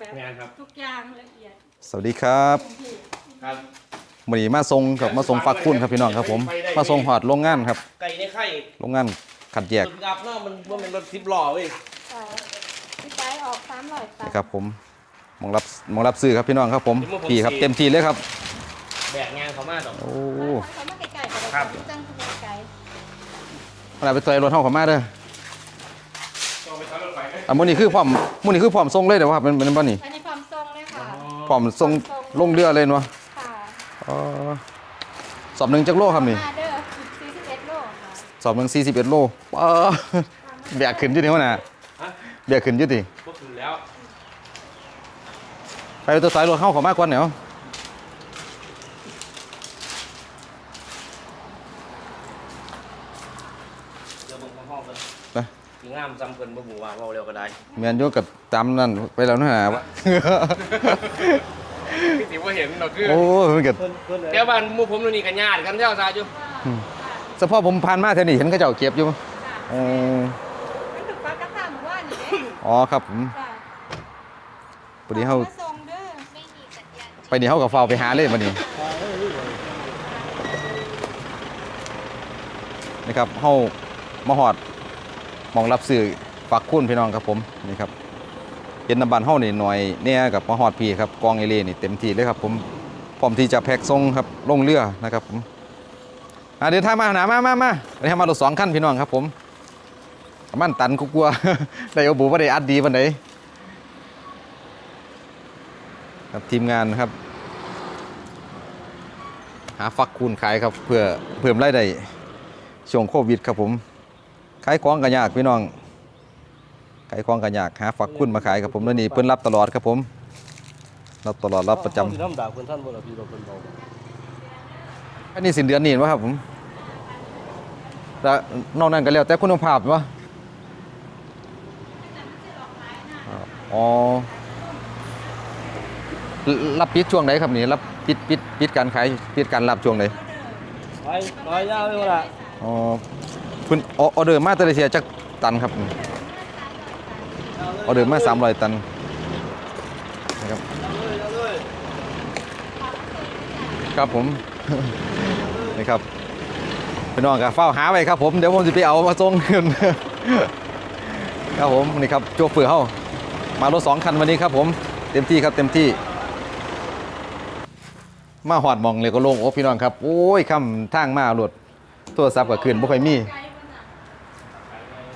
แบบงานครับ ทุกอย่างละเอียดสวัสดีครับที่ครับ วันนี้มาส่งกับมาส่งฟักคุณครับพี่น้องครับผมมาส่งหอดโรงงานครับไก่ในไข่โรงงานขัดแยกสุดกับเนาะมันว่ามันรถทิปล้อเว้ยเอ่อพี่ไก่ออกสามร้อยตันครับผมมองรับมองรับซื้อครับพี่น้องครับผมพี่ครับเต็มที่เลยครับแบกงานเขามาดอก โอ้เขามาไกลๆกันเลยครับตั้งตัวไกลขนาดไปต่อยรถเท่าเขามาเด้อ ต้องไปทำรถไฟไหม อะมื้อนี้คือพร้อมมื้อนี้คือพร้อมส่งเลยเด้อว่าเป็นเป็นบ่นี่อันนี้ความทรงเลยค่ะ พร้อมส่งลงเรือเลยเนาะค่ะอ๋อสอบหนึ่งจักโลครับนี่ มาเด้อ41โลค่ะสอบหนึ่ง41โลเออแบกขึ้นอยู่นี่วะน่ะฮะแบกขึ้นอยู่ติพวกคุณแล้ว ไปตัวสายรถเข้าเขามากกว่าเนาะเดี๋ยวมึงห้องกัน ไป มี งามจำเพิ่นบ่หูว่าเว้าเร็วก็ได้แม่นอยู่กับตามนั่นไปแล้วนะฮะพี่สิว่าเห็นเราคือโอ้ยมันเกิดเดี๋ยวบ้านหมู่ผมนู่นนี่กันญาติกันเจ้าซาอยู่เฉพาะผมผ่านมาเท่านี้เห็นเขาเจ้าเก็บอยู่เออมันถูกปลากระทำว่านี่เด้อ๋อครับผมจ้ะพอดีเขามส่งเด้อไม่มีสัญญาณไปนี่เขากับเฝ้าไปหาเลยวันนี้นะครับเขามาหอดห มองรับสื่อฝากคุณพี่น้องครับผมนี่ครับเห็นน้ำบานเฮ้านี่หน่อยเนี่ยกับมาหอดพีครับกองเอเล่นี่เต็มที่เลยครับผมพร้อมที่จะแพ็กส่งครับลงเรือนะครับผมอะเดินทางมาหนามามามาเดินทามารถสองขั้นพี่น้องครับผมมันตันกูกลัวได้เอาบูว่าได้อัดดีวันไหนครับทีมงานครับ หาฟักคูณขายครับเพื่อเพิ่มรายได้ช่วงโควิดครับผม ขายของกันยากพี่น้องขายของกันยากหาฟักคูณมาขายครับผมแล้วนี่เพิ่นรับตลอดครับผมรับตลอดรับประจำน้ำด่าคนท่านบ่ล่ะพี่เราเป็นเบาอันนี้สิ้นเดือนนี่เห็นบ่ครับผมแล้วนอกนั้นก็แล้วแต่คุณภาพวะอ๋อรับปิดช่วงไหนครับนี่รับปิดปิดปิดการขายปิดการรับช่วงไหนไปร้อยยาวไปหมดละอ๋อ คุณอออเดอร์มาแตเลเซียจักตันครับออเดอร์มา300ตันนะครับครับผมนี่ครับพี่น้องกับเฝ้าหาไว้ครับผมเดี๋ยวผมจะไปเอามาส่งครับผมนี่ครับโจเฟือเฮามารถสองคันวันนี้ครับผมเต็มที่ครับเต็มที่ มาหอดมองเลยก็โล่งอกพี่น้องครับ โอ้ยคำทางมาหลดโทรศัพท์ก็ขึ้นบ่ค่อยมีไกลบ่น่ะ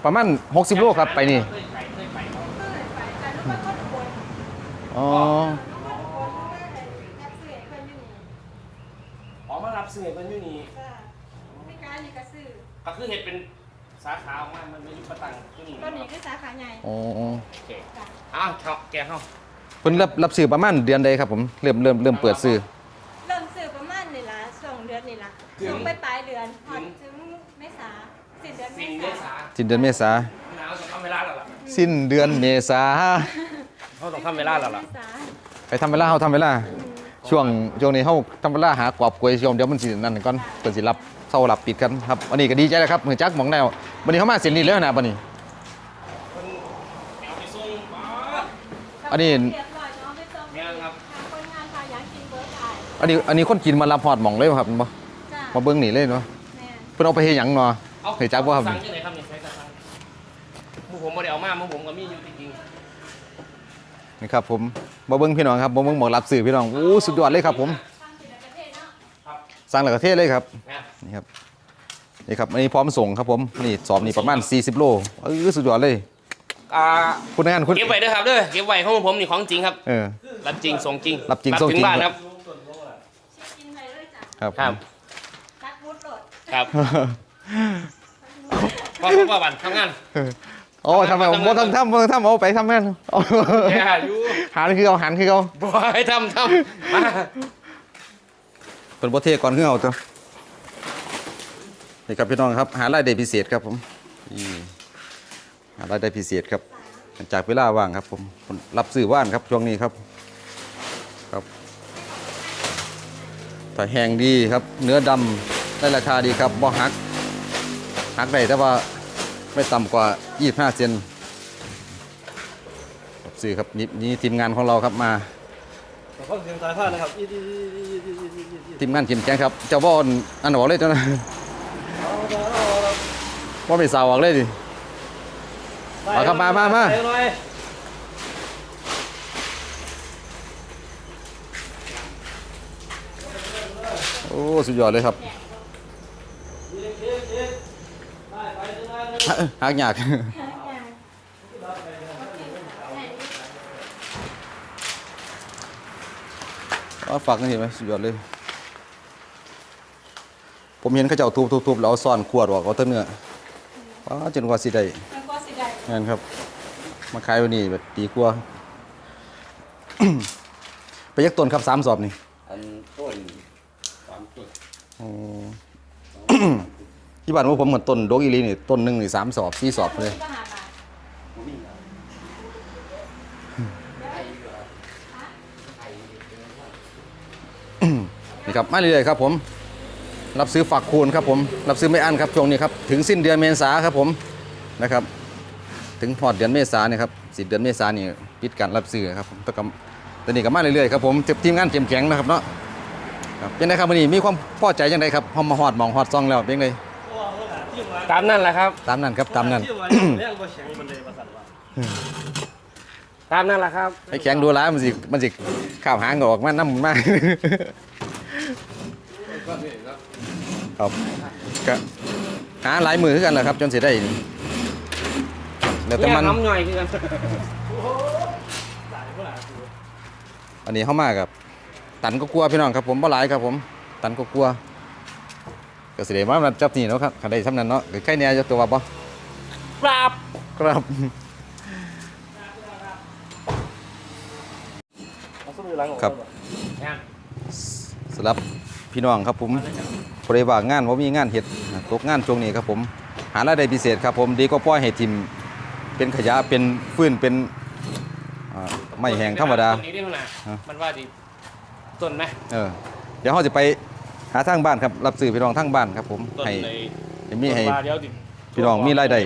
ประมาณ60 โลครับไปนี่เคยไก่เคยไปเคยไปแต่รู้ว่าคนป่วยอ๋ออ๋อมารับซื้อเพิ่นอยู่นี่ไม่กล้านี่ก็ซื้อก็คือเฮ็ดเป็นสาขาออกมามันไม่อยู่ประตังอยู่นี่ต้นนี้คือสาขาใหญ่อ๋อโอเคอ้าวเขาแกเฮาเพิ่นรับรับซื้อประมาณเดือนใดครับผมเริ่มเริ่มเริ่มเปิดซื้อเริ่มซื้อประมาณนี่ละสองเดือนนี่ละส่งไปปลายเดือนพอถึงเมษา สิ้นเดือนเมสิ่งเมษาษาสิ้นเดือนเมษาหนาวจะทำเวลาแล้วล่ะสิ้นเดือนเมษาเขาต้องทำเวลาแล้วล่ะเมษาไปทำเวลาเฮาทำเวลา ช่วงช่วงนี้เฮาทำเวลาหากรอบกล้วยช่วงเดี๋ยวมันสินั่นก่อนเพิ่นสิรับเซารับปิดกันครับวันนี้ก็ดีใจแล้วครับเหมือนจักหมองแนววันนี้เฮามาเสินนี้แล้วนะบัดนี้เอาไปส่งป๊าดอันนี้เรียบร้อยเนาะไม่ต้องแม่นครับทางคนงานพายังกินเบิร์ดถ่ายอันนี้อันนี้คนกินมารับฮอดหมองเลยบ่ครับบ่จ้ามาเบิ่งนี่เลยเนาะแม่เพิ่นเอาไปเฮ็ดหยังเนาะ เอาเฮ้ยจักบ่ครับ สั่งที่ไหนครับนี่ใช้กระสังหมูผมบ่ได้เอามาหมูผมก็มีอยู่จริงนี่ครับผมมาเบิ่งพี่น้องครับมาเบิ่งหมองรับซื้อพี่น้องโอ้สุดยอดเลยครับ ผมฟังสิในประเทศเนาะๆครับสั่งแล้วก็เทเลยครับนะนี่ครับนี่ครับอันนี้พร้อมส่งครับผมนี่สอบนี่ประมาณ 40 โลเออสุดยอดเลยอ่าคุณงานคุณเก็บไว้เด้อครับเด้อเก็บไว้ของผมนี่ของจริงครับ เออ รับจริงส่งจริงรับจริงส่งจริงถึบ้านครับเช็คอินไปเลยจ้ะครับครับตักบูธโหลด ครับ ว่าว่าบันทำงาน โอ้ทำไมผมบ่ต้องทำบ่ต้องทำเอาไปทำแม่นเอาแย่อยู่ หันคือเอาหันคือเอาบอยทำทำมาเป็นประเทศก่อนคือเอาตัวนี่ครับพี่น้องครับ หารายได้พิเศษครับผมนี่หารายได้พิเศษครับ จากเวลาว่างครับผมผมรับซื้อว่านครับช่วงนี้ครับครับถ้าแห้งดีครับ เนื้อดำได้ราคาดีครับบ่หัก หักได้แต่ว่าไม่ต่ำกว่า 25 เซนสื่อครับนี่นี่ทีมงานของเราครับมาขอเสียงสายผ้านะครับทีมงานขิมแกงครับ เจ้าบ้านอันบอกเลยจ้านะว่าไม่สาวออกเลยดิมาครับมามามาโอ้ สุดยอดเลยครับ หนเลยหักยากเอาฝากกันเห็นไหมสุดยอดเลย ผมเห็นเขาเจ้าทุบๆๆแล้วเอาซ่อนขวดออกเอาแต้นเนื้อว้าจนกว่าสิได้มันก็สิได้งั้นครับ มาขายวันนี้แบบดีกว่า ไปยักต้นครับสามสอบนี่ อันต้นสามต้น อ๋อ ที่บ้านว่าผมเหมือนต้นดกอีลีนี่ต้นหนึ่งนี่สามสอบสี่สอบเลยนี่ครับมาเรื่อยๆครับผม รับซื้อฝักคูณครับผม รับซื้อไม่อั้นครับช่วงนี้ครับถึงสิ้นเดือนเมษาครับผมนะครับ ถึงพอดเดือนเมษาเนี่ยครับสิ้นเดือนเมษานี่ปิดการรับซื้อครับผมแตกตอนนี้ก็มาเรื่อยๆครับผมทีมงานเข้มแข็งนะครับเนาะครับยังไงครับวันนี้มีความพอใจยังไงครับพอมาฮอดหมองฮอดซองแล้วเป็นไง ตามนั่นแหละครับ ตามนั้นครับตามนั้นที่ว่าเรื่องบ่แข็งมันเลยว่าสั่นว่าตามนั่นแหละครับให้แข็งดูร้ายมันสิมันสิข้าวหางออกมาน้ำมันมากครับก็หาหลายมือคือกันแหละครับ จนสิได้นี่แล้วแต่เนี่ยมัน น้ำหน่อยคือกันอันนี้เข้ามากับ ตันก็กลัวพี่น้องครับผมบ่หลายครับผม ตันก็กลัว ก็สิได้มามันจับนี่เนาะครับคันได้ทำนั้นเนาะหรือใครเนี่ยจะตัวบ่ปราบครับเอาสมุดหลังออกครับเนี่ยสำหรับพี่น้องครับผมบริว่างงานว่ามีงานเห็ดตกงานช่วงนี้ครับผม หารายได้พิเศษครับผมดีก็ปล่อยให้ทิมเป็นขยะเป็นฟืนเป็นอ่าไม่แห้งธรรมดาต้นนี้ได้เท่าไหร่ฮะมันว่าดีต้นไหมเออเดี๋ยวเราจะไป หาทางบ้านครับรับสื่อพี่น้องทางบ้านครับผมต้นให้ในให้มีให้ ต้นว่าเดี๋ยวดิพี่น้องมีรายได้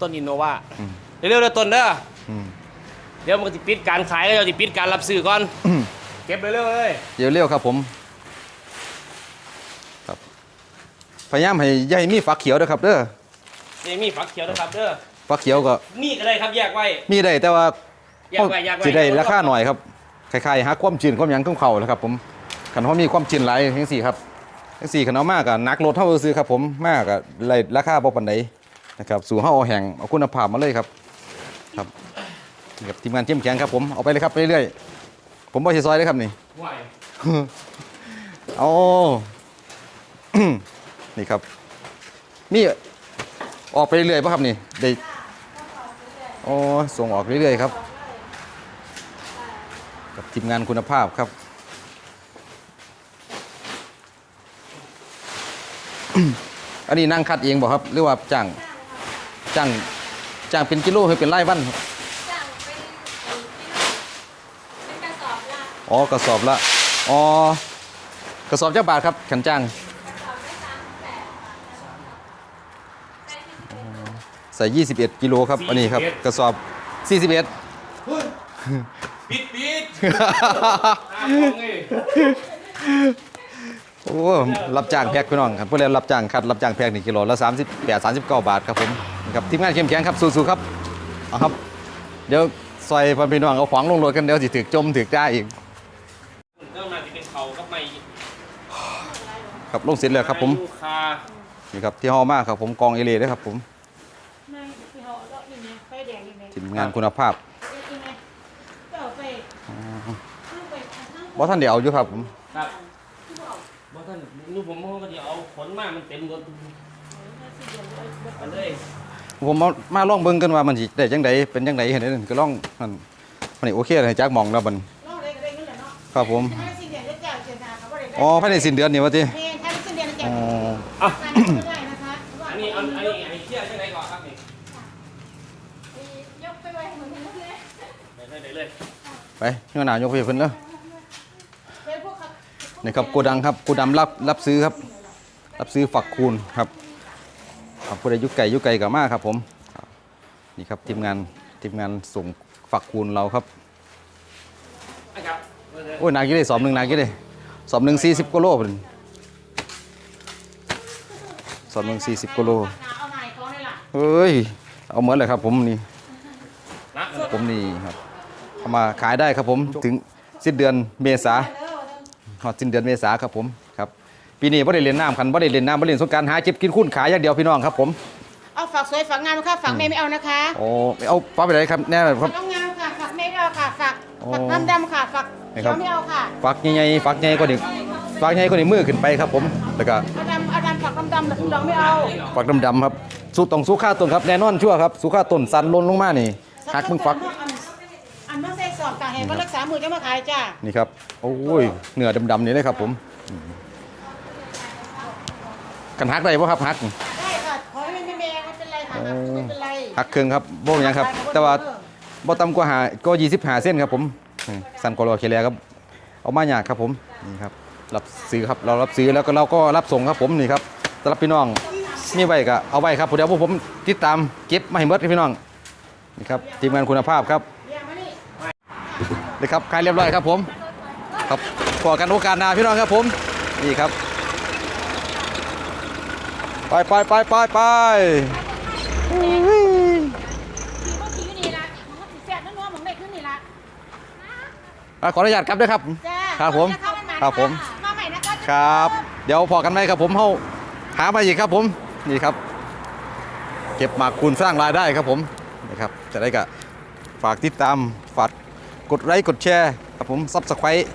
ต้นอินโนวาอืมเร็วๆเด้อต้นเด้ออืม เดี๋ยวมันก็จะปิดการขายแล้วเดี๋ยวจะปิดการรับซื้อก่อนเก็บเร็วๆเลย เดี๋ยวเร็วครับผมครับพยายามให้อย่าให้มีฝักเขียวนะครับเด้อนี่มีฝักเขียวนะครับเด้อฝักเขียวก็นี่ก็ได้ครับแยกไว้ มีได้แต่ว่าแยกไว้แยกไว้ สิได้ราคาหน่อยครับคล้ายๆหาความจืนความหยังของเขาแหล้วครับผม คันเขามีความจืนหลายทั้งสี่ครับทั้งสี่คันเอามากกับนักรถเท่าซื้อครับผมมากกับไรราคาบ่ปานใดนะครับสู่เฮาเอาแห่งเอาคุณภาพมาเลยครับครับนี่ครับทีมงานเข้มแข็งครับผมเอาไปเลยครับไปเรื่อยๆผมบ่สิซอยเลยครับนี่ไหวเอานี่ครับ นี่ออกไปเรื่อยๆป่ะครับนี่ได้อ๋อส่งออกเรื่อยๆครับ กับทีมงานคุณภาพครับ อันนี้นั่งคัดเองบอกครับ หรือว่าจ้างจ้างจ้างเป็นกิโลหรือเป็นไร่วันครับจ้างเป็นกิโลเป็นกระสอบละอ๋อกระสอบละอ๋อกระสอบเจ้าบาทครับขันจ้างกระสอบได้สามแปดบาทได้ที่สิบเอ็ดใส่ 21 กิโลครับอันนี้ครับกระสอบ 41 ปิดปิดอะของนี่โอ้รับจ้างแพ็คพี่น้องครับเพื่อนรับจ้างคัดรับจ้างแพ็ค1กิโลละ38 39 บาทครับผมครับทีมงานเข้มแข็งครับสู้ๆครับเอาครับ เดี๋ยวซอยพ่อพี่น้องเอาขวางลงรถกันเดี๋ยวสิถึกจมถึกจ้าอีกเรื่องมาที่เป็นเขากับไม่ครับลงเสร็จแล้วครับผมนี่ครับที่ฮอมากครับผมกองเอเลด้วยครับผมไม่ที่เขาเลาะนี่ไงไฟแดงนี่ไงทีมงานคุณภาพนี่ไงก็เอาไปข้างไปข้างบ่ท่านเดี๋ยวอยู่ครับผมครับ ท่านนู่นผมก็จะเอาขนมามันเต็มรถมันเลยผมมามาลองเบิ่งกันว่ามันสิได้จังไดเป็นจังไดเห็นได้ก็ลองมันมันนี่โอเคเลยจักหมองแล้วมันนอกเลยก็ได้เงินแหละเนาะครับผมถ้าสิ้นเดือนจะจ่ายเดือนหน้าเขาก็ได้ได้อ๋อภายในสิ้นเดือนนี่ว่าติแม่ถ้าสิ้นเดือนจะจ่าอ๋ยอการไม่ได้นะคะอันนี้อันอันนี้อันนี้เชื่อใช่ไหมก่อนครับนี่ยกไปไว้เหมือนกันเลยเดี๋ยวเลยเดี๋ยวเลยไปเงาหนายกไปเพิ่นเด้อ เดี๋ยวพวกเขา นี่ครับโกดังครับโกดังรับรับซื้อครับ รับซื้อฝักคูณครับครับผู้ใดยุไก่ยุไก่กับมากครับผมนี่ครับทีมงานทีมงานส่งฝักคูณเราครับโอ้ยนักกี่เลยสอบหนึ่งนักกี่เลยสอบหนึ่งสี่สิบกิโลเป็นสอบหนึ่งสี่สิบกิโลเอาไหนเขาเลยล่ะเฮ้ย เอาเหมือนเลยครับผมนี่ ผมนี่ครับเอามาขายได้ครับผมถึงสิ้นเดือนเมษา ฮอดสิ้นเดือนเมษาครับผมครับปีนี้ไ่ได้เล่นน้ำคันไ่ได้เล่นน้ำไ่ได้เล่นสงกรารหาเจ็บกินคุ้นขายอย่างเดียวพี่น้องครับผมเอาฝากสวยฝากงามค่ะฝากแม่ไม่เอานะคะโอ้เอาฟ้าไปไหนครับแน่เลยครับฝากงามค่ะฝากแม่ไม่เอาค่ะฝากโอ้ฝากน้ำดำค่ะฝากนี่ครับ เขียวไม่เอาค่ะฝักใหญ่ๆฝักใหญ่ก็นี่ฝักใหญ่ก็นี่มือขึ้นไปครับผมแล้วก็ เอาดำเอาดำฝากดำดำแต่คุณดำไม่เอาฝักดำๆครับ สู้ต้องสู้ค่าต้นครับ แน่นอนชั่วครับ สู้ค่าต้นสันลนลงมานี่หักมึงฝักอันอันเมื่อ ใส่สอบต่างแห่งก็รักษามือจะมาขายจ้านี่ครับ โอ้ยเนื้อดำๆนี่เลยครับ ผมกันหักได้ป่ะครับหักได้ค่ะขอให้ไม่แม่ไม่เป็นไรค่ะไม่เป็นไรหักเครื่องครับบ่เป็นหยังครับ แต่ว่าบ่ต่ำกว่าหาก็25เส้นครับ ผมอืมสันกอรอเคลียร์ครับ เอามาหยากครับผมนี่ครับรับซื้อครับเรารับซื้อแล้วก็เราก็รับส่งครับผมนี่ครับสำหรับพี่น้องมีไว้ก็เอาไว้ครับเดี๋ยวพวกผมติดตามเก็บมาให้หมดครับพี่น้องนี่ครับทีมงานคุณภาพครับเรียกมานี่ นี่ครับขายเรียบร้อยครับผมครับพอกันโอกาสหน้าพี่น้องครับผมนี่ครับ ไปไปไปไปไปขี่ก็ขี่อยู่นี่ละมันก็สิแซ่บนัวๆหมองได้ขึ้นนี่ละอะขออนุญาตครับด้วยครับจ้าครับผมขอณนะะครับผมมาใหม่นะคะครับ เดี๋ยวพอกันไหมครับผมเฮาหามาอีกครับผม นี่ครับ เก็บหมากคูณสร้างรายได้ครับผมนี่ครับ จะได้ก็ฝากติดตาม ฝาก กดไลค์กดแชร์ครับผมซับสไครต์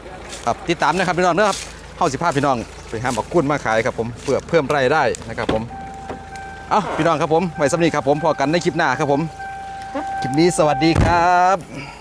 ครับติดตามนะครับพี่น้องนะครับเข้าสิภาพี่น้องไปหาหมากคูณมาขายครับผมเพื่อเพิ่มรายได้นะครับผมเอ้าพี่น้องครับผมไว้สำนีครับผมพอกันในคลิปหน้าครับผม คลิปนี้สวัสดีครับ